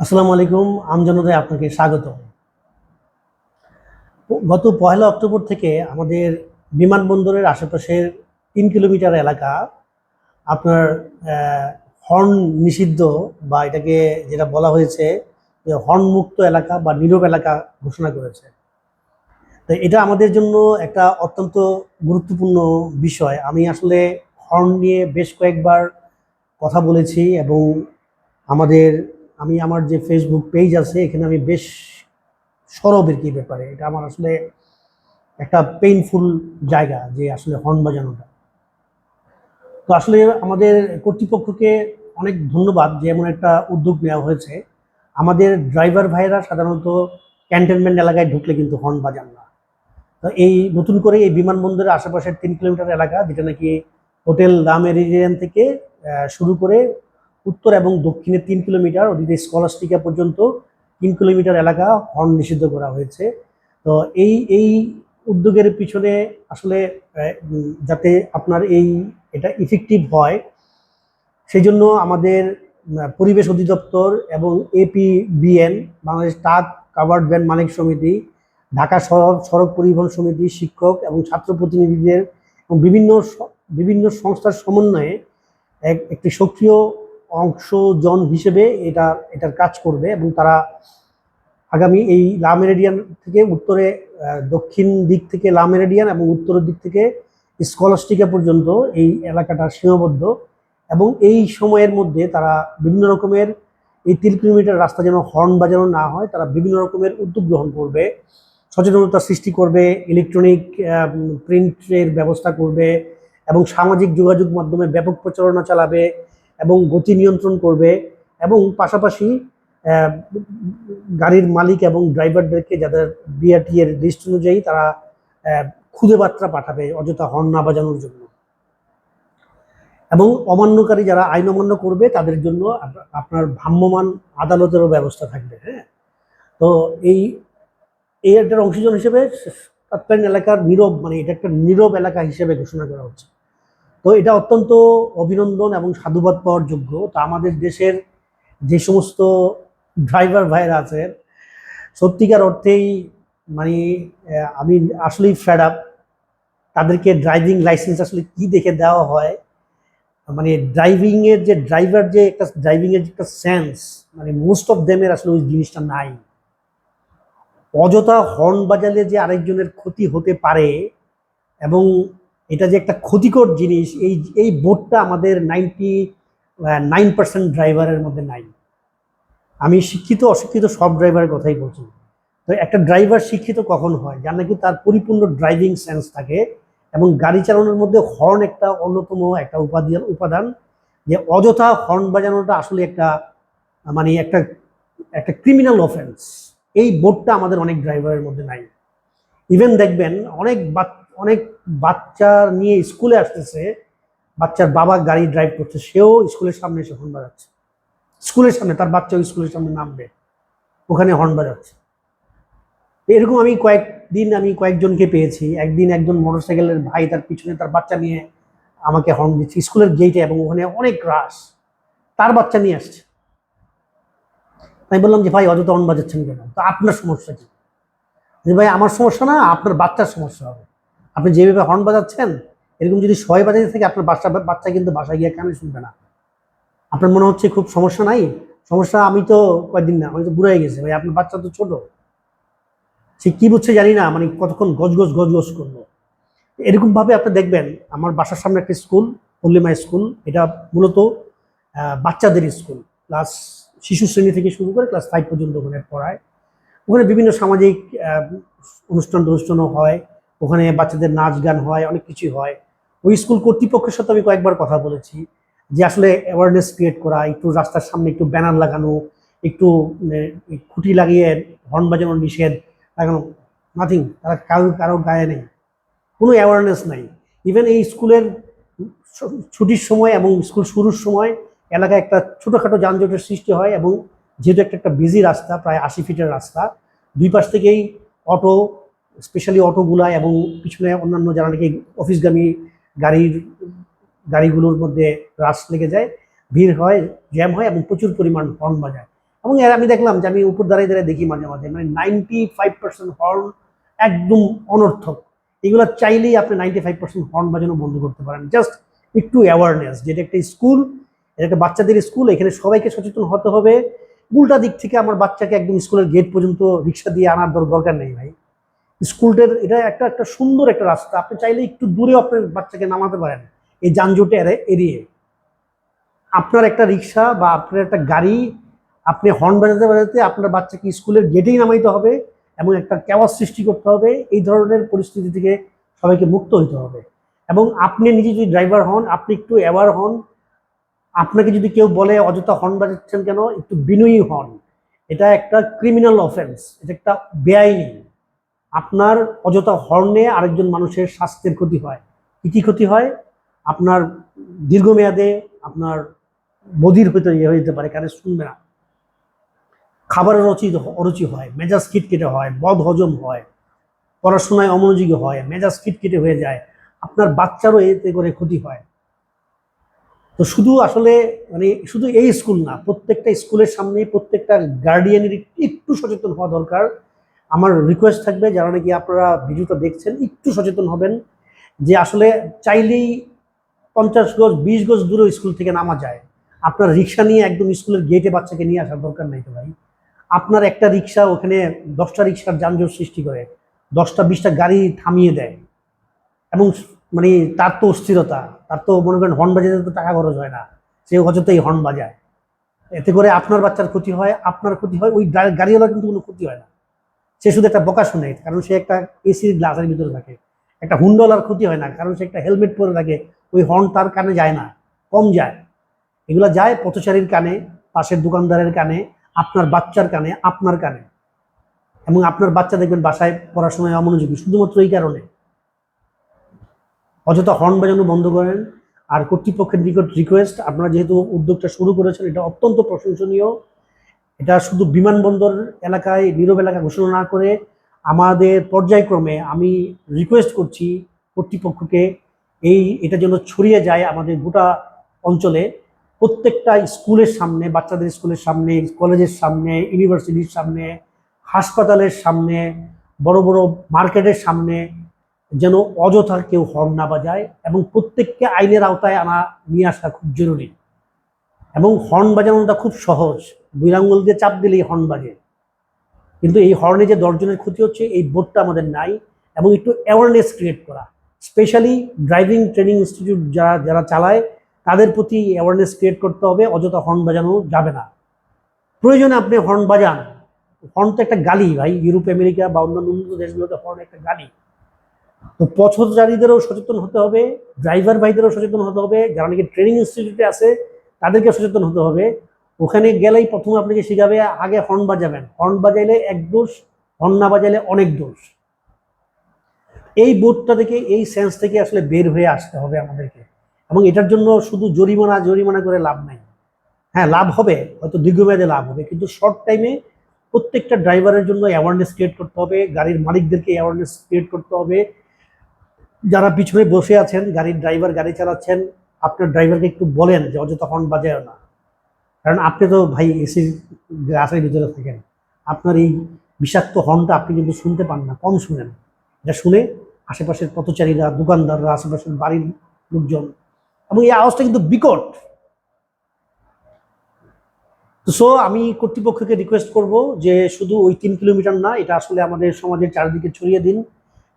আসসালামু আলাইকুম আমজনতায় আপনাকে স্বাগত গত পয়লা অক্টোবর থেকে আমাদের বিমানবন্দরের আশেপাশের তিন কিলোমিটার এলাকা আপনার হর্ন নিষিদ্ধ বা এটাকে যেটা বলা হয়েছে যে হর্ন মুক্ত এলাকা বা নীরব এলাকা ঘোষণা করেছে। তো এটা আমাদের জন্য একটা অত্যন্ত গুরুত্বপূর্ণ বিষয়। আমি আসলে হর্ন নিয়ে বেশ কয়েকবার কথা বলেছি এবং আমাদের আমি আমার যে ফেসবুক পেজ আছে, এখানে আমি বেশ সরবের কি ব্যাপারে, এটা আমার আসলে একটা পেইনফুল জায়গা যে আসলে হর্ন বাজানোটা। তো আসলে আমাদের কর্তৃপক্ষকে অনেক ধন্যবাদ যে এমন একটা উদ্যোগ নেওয়া হয়েছে। আমাদের ড্রাইভার ভাইরা সাধারণত ক্যান্টনমেন্ট এলাকায় ঢুকলে কিন্তু হর্ন বাজান না। তো এই নতুন করে এই বিমানবন্দরের আশেপাশের তিন কিলোমিটার এলাকা, যেটা নাকি হোটেল রাম এরিয়ান থেকে শুরু করে উত্তর এবং দক্ষিণে তিন কিলোমিটার ওদিকে স্কলাস্টিকা পর্যন্ত তিন কিলোমিটার এলাকা হর্ন নিষিদ্ধ করা হয়েছে। তো এই এই উদ্যোগের পিছনে আসলে যাতে আপনার এই এটা ইফেক্টিভ হয় সেই জন্য আমাদের পরিবেশ অধিদপ্তর এবং এপিবিএন বাংলাদেশ টাক কাভার্ড ভ্যান মালিক সমিতি, ঢাকা সড়ক পরিবহন সমিতি, শিক্ষক এবং ছাত্র প্রতিনিধিদের এবং বিভিন্ন বিভিন্ন সংস্থার সমন্বয়ে এক, একটি সক্রিয় অংশজন হিসেবে এটা, এটার কাজ করবে এবং তারা আগামী এই লা মেরিডিয়ান থেকে উত্তরে দক্ষিণ দিক থেকে লা মেরিডিয়ান এবং উত্তরের দিক থেকে স্কলাস্টিকা পর্যন্ত এই এলাকাটা সীমাবদ্ধ এবং এই সময়ের মধ্যে তারা বিভিন্ন রকমের এই তিন কিলোমিটার রাস্তা যেন হর্ন বাজানো না হয়, তারা বিভিন্ন রকমের উদ্যোগ গ্রহণ করবে। সচেতনতা সৃষ্টি করবে ইলেকট্রনিক প্রিন্টের ব্যবস্থা করবে এবং সামাজিক যোগাযোগ মাধ্যমে ব্যাপক প্রচারণা চালাবে। এবং গতি নিয়ন্ত্রণ করবে এবং পাশাপাশি গাড়ির মালিক এবং ড্রাইভারদেরকে যাদের বিআরটি এর লিস্ট অনুযায়ী তারা খুদে বার্তা পাঠাবে অযথা হর্ন না বাজানোর জন্য। এবং অমান্যকারী যারা আইন অমান্য করবে তাদের জন্য আপনার ভ্রাম্যমান আদালতেরও ব্যবস্থা থাকবে হ্যাঁ? তো এই এই একটার অংশীজন হিসেবে তৎকালীন এলাকার নীরব মানে এটা একটা নীরব এলাকা হিসেবে ঘোষণা করা হচ্ছে। তো এটা অত্যন্ত অভিনন্দন এবং সাধুবাদ পাওয়ার যোগ্য। তো আমাদের দেশের যে সমস্ত ড্রাইভার ভাইরা আছেন সত্যিকার অর্থেই মানে আমি আসলেই ফেড আপ তাদেরকে ড্রাইভিং লাইসেন্স আসলে কি দেখে দেওয়া হয়? মানে ড্রাইভিংয়ের যে ড্রাইভার যে একটা ড্রাইভিংয়ের যে একটা সেন্স মানে মোস্ট অফ দেমের আসলে ওই জিনিসটা নাই। অযথা হর্ন বাজালে যে আরেকজনের ক্ষতি হতে পারে এবং এটা যে একটা ক্ষতিকর জিনিস, এই এই বোর্ডটা আমাদের নাইনটি নাইন পার্সেন্ট ড্রাইভারের মধ্যে নাই। আমি শিক্ষিত, অশিক্ষিত সব ড্রাইভারের কথাই বলছি। তো একটা ড্রাইভার শিক্ষিত কখন হয়? যার নাকি তার পরিপূর্ণ ড্রাইভিং সেন্স থাকে এবং গাড়ি চালানোর মধ্যে হর্ন একটা অন্যতম একটা উপাদান উপাদান। যে অযথা হর্ন বাজানোটা আসলে একটা মানে একটা একটা ক্রিমিনাল অফেন্স এই বোর্ডটা আমাদের অনেক ড্রাইভারের মধ্যে নাই। ইভেন দেখবেন অনেক অনেক বাচ্চা নিয়ে স্কুলে আসতেছে, বাচ্চার বাবা গাড়ি ড্রাইভ করছে, সেও স্কুলের সামনে এসে হর্ন বাজাচ্ছে। স্কুলের সামনে, তার বাচ্চাও স্কুলের সামনে নামবে, ওখানে হর্ন বাজাচ্ছে। এরকম আমি কয়েকদিন আমি কয়েকজনকে পেয়েছি, একদিন একজন মোটরসাইকেলের ভাই তার পিছনে তার বাচ্চা নিয়ে আমাকে হর্ন দিচ্ছে, স্কুলের গেটে এবং ওখানে অনেক রাশ তার বাচ্চা নিয়ে আসছে। আমি বললাম যে, ভাই, অযথা হর্ন বাজাচ্ছেন কেন? তো আপনার সমস্যা কি? ভাই, আমার সমস্যা না, আপনার বাচ্চার সমস্যা হবে। আপনি যেভাবে হর্ন বাজাচ্ছেন, এরকম যদি সবাই বাজাতে থাকে, আপনার বাচ্চা বাচ্চা কিন্তু বাসায় গিয়ে কানে শুনবে না। আপনার মনে হচ্ছে খুব সমস্যা নাই? সমস্যা আমি তো কয়েকদিন না, আমি তো বুড়ো হয়ে গেছে ভাই, আপনার বাচ্চা তো ছোট। সে কি বুঝছে জানি না মানে কতক্ষণ গজগজ গজগজ করল। এরকম ভাবে আপনি দেখবেন, আমার বাসার সামনে একটা স্কুল, পল্লিমা স্কুল, এটা মূলত বাচ্চাদের স্কুল। ক্লাস, শিশু শ্রেণি থেকে শুরু করে ক্লাস ফাইভ পর্যন্ত ওখানে পড়ায়। ওখানে বিভিন্ন সামাজিক অনুষ্ঠান অনুষ্ঠানও হয়। ওখানে বাচ্চাদের নাচ গান হয়, অনেক কিছুই হয়। ওই স্কুল কর্তৃপক্ষের সাথে আমি কয়েকবার কথা বলেছি যে আসলে অ্যাওয়ারনেস ক্রিয়েট করা, একটু রাস্তার সামনে একটু ব্যানার লাগানো, একটু খুঁটি লাগিয়ে হর্ন বাজানো নিষেধ লাগানো নাথিং তারা কারও কারও গায়ে নেই। কোনো অ্যাওয়ারনেস নাই। ইভেন এই স্কুলের ছুটির সময় এবং স্কুল শুরুর সময় এলাকায় একটা ছোটোখাটো যানজটের সৃষ্টি হয় এবং যেহেতু একটা একটা বিজি রাস্তা, প্রায় আশি ফিটের রাস্তা, দুই পাশ থেকেই অটো স্পেশালি অটোগুলা এবং পিছনে অন্যান্য যারা নাকি অফিসগামী গাড়ির, গাড়িগুলোর মধ্যে রাশ লেগে যায়, ভিড় হয়, জ্যাম হয় এবং প্রচুর পরিমাণ হর্ন বাজায়। এবং এর আমি দেখলাম যে আমি উপর দাঁড়িয়ে দাঁড়িয়ে দেখি মাঝে মাঝে মানে নাইনটি ফাইভ পার্সেন্ট হর্ন একদম অনর্থক। এগুলো চাইলেই আপনি নাইনটি ফাইভ পার্সেন্ট হর্ন বাজানো বন্ধ করতে পারেন। জাস্ট একটু অ্যাওয়ারনেস যেটা একটা স্কুল, এটা একটা বাচ্চাদের স্কুল, এখানে সবাইকে সচেতন হতে হবে। উল্টা দিক থেকে আমার বাচ্চাকে একদম স্কুলের গেট পর্যন্ত রিক্সা দিয়ে আনার দরকার নেই ভাই। স্কুলটার, এটা একটা একটা সুন্দর একটা রাস্তা। আপনি চাইলে একটু দূরে আপনার বাচ্চাকে নামাতে পারেন। এই যানজটে এড়ে- এড়িয়ে। আপনার একটা রিক্সা বা আপনার একটা গাড়ি, আপনি হর্ন বাজাতে বাজাতে আপনার বাচ্চাকে স্কুলের গেটেই নামাইতে হবে এবং একটা ক্যাওয়াজ সৃষ্টি করতে হবে। এই ধরনের পরিস্থিতি থেকে সবাইকে মুক্ত হইতে হবে। এবং আপনি নিজে যদি ড্রাইভার হন, আপনি একটু অ্যাওয়ার হন, আপনাকে যদি কেউ বলে, অযথা হর্ন বাজাচ্ছেন কেন? একটু বিনয়ী হন। এটা একটা ক্রিমিনাল অফেন্স এটা একটা বেআইনি। আপনার অযথা হর্নে আরেকজন মানুষের স্বাস্থ্যের ক্ষতি হয়। কী কী ক্ষতি হয়? আপনার দীর্ঘমেয়াদে আপনার বধির হইতে ইয়ে হয়ে যেতে পারে কারণ শুনবে না। খাবারের রুচি অরুচি হয়, মেজাজ খিটকেটে হয়, বদ হজম হয়, পড়াশোনায় অমনোযোগী হয়, মেজাজ খিটকেটে হয়ে যায়, আপনার বাচ্চারও এতে করে ক্ষতি হয়। তো শুধু আসলে মানে শুধু এই স্কুল না, প্রত্যেকটা স্কুলের সামনে প্রত্যেকটা গার্ডিয়ানের একটু সচেতন হওয়া দরকার। আমার রিকোয়েস্ট থাকবে যারা নাকি আপনারা ভিডিওটা দেখছেন, একটু সচেতন হবেন যে আসলে চাইলেই পঞ্চাশ গজ, বিশ গজ দূরে স্কুল থেকে নামা যায়। আপনার রিক্সা নিয়ে একদম স্কুলের গেটে বাচ্চাকে নিয়ে আসার দরকার নাই তো ভাই। আপনার একটা রিক্সা ওখানে দশটা রিক্সার যানজট সৃষ্টি করে, দশটা, বিশটা গাড়ি থামিয়ে দেয়। এবং মানে তার তো অস্থিরতা, তার তো মনে করেন হর্ন বাজাতে তো টাকা খরচ হয় না, সে অযথাই হর্ন বাজায়। এতে করে আপনার বাচ্চার ক্ষতি হয়, আপনার ক্ষতি হয়, ওই গাড়িওয়ালার কিন্তু কোনো ক্ষতি হয় না। সে শুধু একটা বকা শুনে কারণ সে একটা এসির গ্লাসের ভিতরে থাকে। একটা হুন্ডওয়ালার ক্ষতি হয় না, কারণ সে একটা হেলমেট পরে থাকে, ওই হর্ন তার কানে যায় না, কম যায়। এগুলো যায় পথচারীর কানে, পাশের দোকানদারের কানে, আপনার বাচ্চার কানে, আপনার কানে। এবং আপনার বাচ্চা দেখবেন বাসায় পড়াশোনায় অমনোযোগী, শুধুমাত্র এই কারণে। অযথা হর্ন বাজানো বন্ধ করেন। আর কর্তৃপক্ষের নিকট রিকোয়েস্ট আপনারা যেহেতু উদ্যোগটা শুরু করেছেন, এটা অত্যন্ত প্রশংসনীয়। এটা শুধু বিমানবন্দর এলাকায়, নীরব এলাকা ঘোষণা না করে আমাদের পর্যায়ক্রমে আমি রিকোয়েস্ট করছি কর্তৃপক্ষকে এই, এটা যেন ছড়িয়ে যায় আমাদের গোটা অঞ্চলে। প্রত্যেকটা স্কুলের সামনে, বাচ্চাদের স্কুলের সামনে, কলেজের সামনে, ইউনিভার্সিটির সামনে, হাসপাতালের সামনে, বড় বড় মার্কেটের সামনে যেন অযথা কেউ হর্ন না বাজায় এবং প্রত্যেককে আইনের আওতায় আনা, নিয়ে আসা খুব জরুরি। এবং হর্ন বাজানোটা খুব সহজ। দুই আঙ্গুল দিয়ে চাপ দিলেই হর্ন বাজে। কিন্তু এই হর্নে যে দশজনের ক্ষতি হচ্ছে, এই বোর্ডটা আমাদের নাই এবং একটু অ্যাওয়ারনেস ক্রিয়েট করা। স্পেশালি ড্রাইভিং ট্রেনিং ইনস্টিটিউট যারা যারা চালায়, তাদের প্রতি অ্যাওয়ারনেস ক্রিয়েট করতে হবে, অযথা হর্ন বাজানো যাবে না। প্রয়োজনে আপনি হর্ন বাজান। হর্ন তো একটা গালি ভাই, ইউরোপ, আমেরিকা বা অন্যান্য উন্নত দেশগুলোতে হর্ন একটা গালি। তো পথচারীদেরও সচেতন হতে হবে ড্রাইভার ভাইদেরও সচেতন হতে হবে, যারা নাকি ট্রেনিং ইনস্টিটিউটে আছে তাদেরকে সচেতন হতে হবে। ওখানে গেলেই প্রথমে আপনাকে শিখাবে, আগে হর্ন বাজাবেন। হর্ন বাজাইলে এক দোষ হর্ন না বাজাইলে অনেক দোষ। এই বোর্ডটা থেকে, এই সেন্স থেকে আসলে বের হয়ে আসতে হবে আমাদেরকে। এবং এটার জন্য শুধু জরিমানা জরিমানা করে লাভ নাই। হ্যাঁ লাভ হবে, হয়তো দীর্ঘমেয়াদে লাভ হবে। কিন্তু শর্ট টাইমে প্রত্যেকটা ড্রাইভারের জন্য অ্যাওয়ারনেস ক্রিয়েট করতে হবে, গাড়ির মালিকদেরকে অ্যাওয়ারনেস ক্রিয়েট করতে হবে। যারা পিছনে বসে আছেন, গাড়ির ড্রাইভার গাড়ি চালাচ্ছেন, আপনার ড্রাইভারকে একটু বলেন যে অযথা হর্ন বাজায় না। কারণ আপনি তো ভাই এসি গ্লাসের ভিতরে থাকেন। আপনার এই বিষাক্ত হর্নটা আপনি কিন্তু শুনতে পান না, কম শুনেন। এটা শুনে আশেপাশের পথচারীরা, দোকানদাররা, আশেপাশের বাড়ির লোকজন এবং এই আওয়াজটা কিন্তু বিকট। সো আমি কর্তৃপক্ষকে রিকোয়েস্ট করব যে শুধু ওই তিন কিলোমিটার না, এটা আসলে আমাদের সমাজের চারিদিকে ছড়িয়ে দিন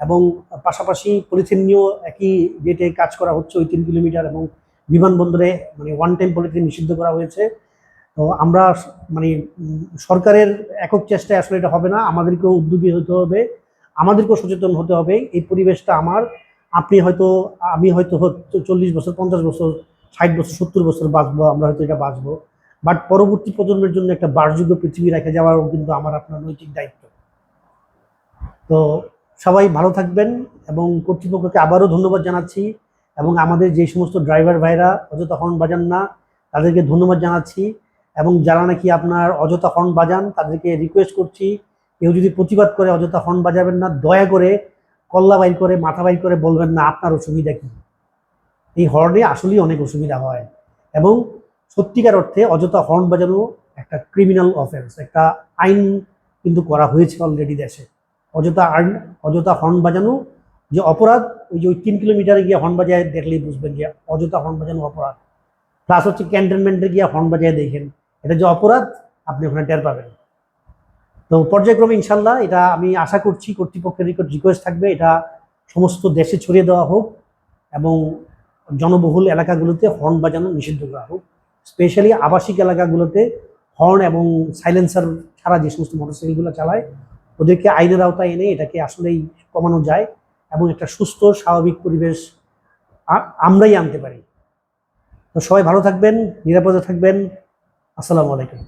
এবং পাশাপাশি পলিথিন নিয়েও একই ডেটে কাজ করা হচ্ছে ওই তিন কিলোমিটার এবং বিমানবন্দরে মানে ওয়ান টাইম পলিথিন নিষিদ্ধ করা হয়েছে। তো আমরা মানে সরকারের একক চেষ্টায় আসলে এটা হবে না। আমাদেরকেও উদ্যোগী হতে হবে, আমাদেরকেও সচেতন হতে হবে। এই পরিবেশটা আমার। আপনি হয়তো, আমি হয়তো চল্লিশ বছর, পঞ্চাশ বছর, ষাট বছর, সত্তর বছর বাঁচবো, আমরা হয়তো এটা বাঁচবো। বাট পরবর্তী প্রজন্মের জন্য একটা বাসযোগ্য পৃথিবী রেখে যাওয়ারও কিন্তু আমার আপনার নৈতিক দায়িত্ব। তো সবাই ভালো থাকবেন এবং কর্তৃপক্ষকে আবারও ধন্যবাদ জানাচ্ছি এবং আমাদের যে সমস্ত ড্রাইভার ভাইরা অযথা হর্ন বাজান না, তাদেরকে ধন্যবাদ জানাচ্ছি। এবং যারা নাকি আপনার অযথা হর্ন বাজান, তাদেরকে রিকোয়েস্ট করছি, কেউ যদি প্রতিবাদ করে অযথা হর্ন বাজাবেন না, দয়া করে কল্লা বাইর করে, মাথা বাইর করে বলবেন না, আপনার অসুবিধা কী? এই হর্নে আসলেই অনেক অসুবিধা হয়। এবং সত্যিকার অর্থে অযথা হর্ন বাজানো একটা ক্রিমিনাল অফেন্স একটা আইন কিন্তু করা হয়েছে অলরেডি দেশে। অযথা আইন অযথা হর্ন বাজানো যে অপরাধ, ওই যে ওই তিন কিলোমিটারে গিয়ে হর্ন বাজায় দেখলেই বুঝবেন যে অযথা হর্ন বাজানো অপরাধ। প্লাস হচ্ছে ক্যান্টনমেন্টে গিয়ে হর্ন বাজায় দেখেন। এটা যে অপরাধ, আপনি ওখানে টের পাবেন। তো পর্যায়ক্রমে ইনশাল্লাহ এটা আমি আশা করছি, কর্তৃপক্ষের নিকট রিকোয়েস্ট থাকবে, এটা সমস্ত দেশে ছড়িয়ে দেওয়া হোক এবং জনবহুল এলাকাগুলোতে হর্ন বাজানো নিষিদ্ধ করা হোক। স্পেশালি আবাসিক এলাকাগুলোতে হর্ন এবং সাইলেন্সার ছাড়া যে সমস্ত মোটরসাইকেলগুলো চালায়, ওদেরকে আইনের আওতায় এনে এটাকে আসলেই কমানো যায় এবং একটা সুস্থ, স্বাভাবিক পরিবেশ আমরাই আনতে পারি। তো সবাই ভালো থাকবেন, নিরাপদে থাকবেন। আসসালামু আলাইকুম।